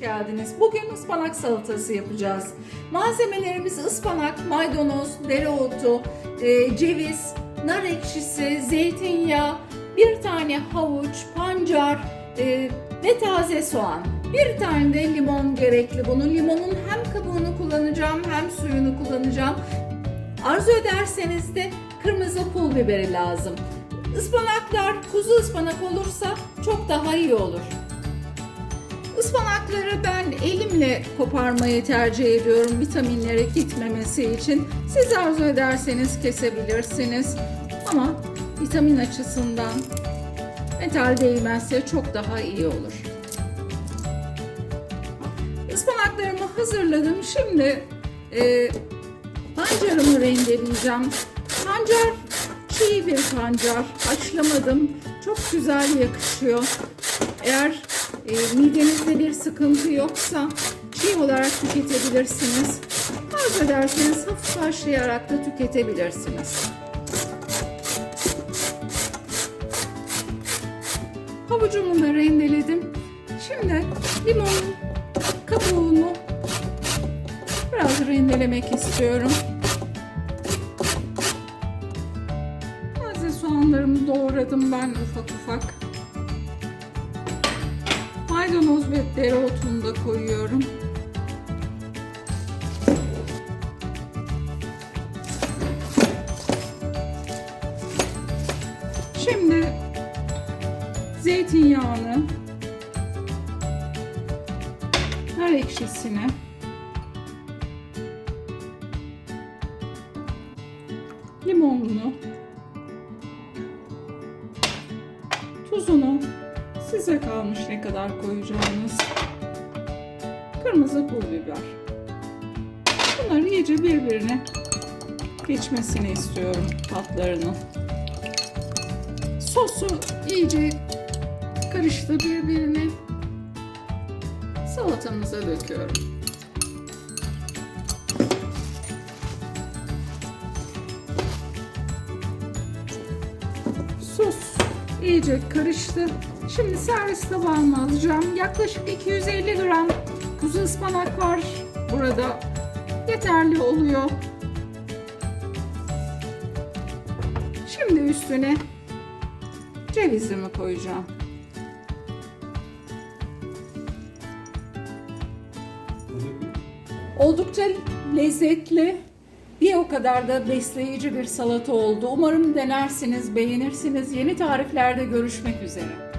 geldiniz. Bugün ıspanak salatası yapacağız. Malzemelerimiz ıspanak, maydanoz, dereotu, e, ceviz, nar ekşisi, zeytinyağı, bir tane havuç, pancar e, ve taze soğan. Bir tane de limon gerekli bunun. Limonun hem kabuğunu kullanacağım hem suyunu kullanacağım. Arzu ederseniz de kırmızı pul biberi lazım. Ispanaklar kuzu ıspanak olursa çok daha iyi olur. Ispanakları ben elimle koparmayı tercih ediyorum vitaminlere gitmemesi için. Siz arzu ederseniz kesebilirsiniz. Ama vitamin açısından metal değmezse çok daha iyi olur. Ispanaklarımı hazırladım. Şimdi e, pancarımı rendeleyeceğim. Pancar çiğ bir pancar. Haşlamadım. Çok güzel yakışıyor. Eğer e, midenizde bir sıkıntı yoksa çiğ olarak tüketebilirsiniz. Arzu ederseniz hafif haşlayarak da tüketebilirsiniz. Havucumu da rendeledim. Şimdi limonun kabuğunu biraz rendelemek istiyorum. Taze soğanlarımı doğradım ben ufak ufak. Maydanoz ve dereotunu da koyuyorum. Şimdi zeytinyağını, nar ekşisini, limonunu, tuzunu size kalmış ne kadar koyacağınız. Kırmızı pul biber. Bunları iyice birbirine geçmesini istiyorum tatlarının. Sosu iyice karıştı birbirine. Salatamıza döküyorum. Sos iyice karıştı. Şimdi servis tabağıma alacağım. Yaklaşık 250 gram kuzu ıspanak var burada. Yeterli oluyor. Şimdi üstüne cevizimi koyacağım. Oldukça lezzetli, bir o kadar da besleyici bir salata oldu. Umarım denersiniz, beğenirsiniz. Yeni tariflerde görüşmek üzere.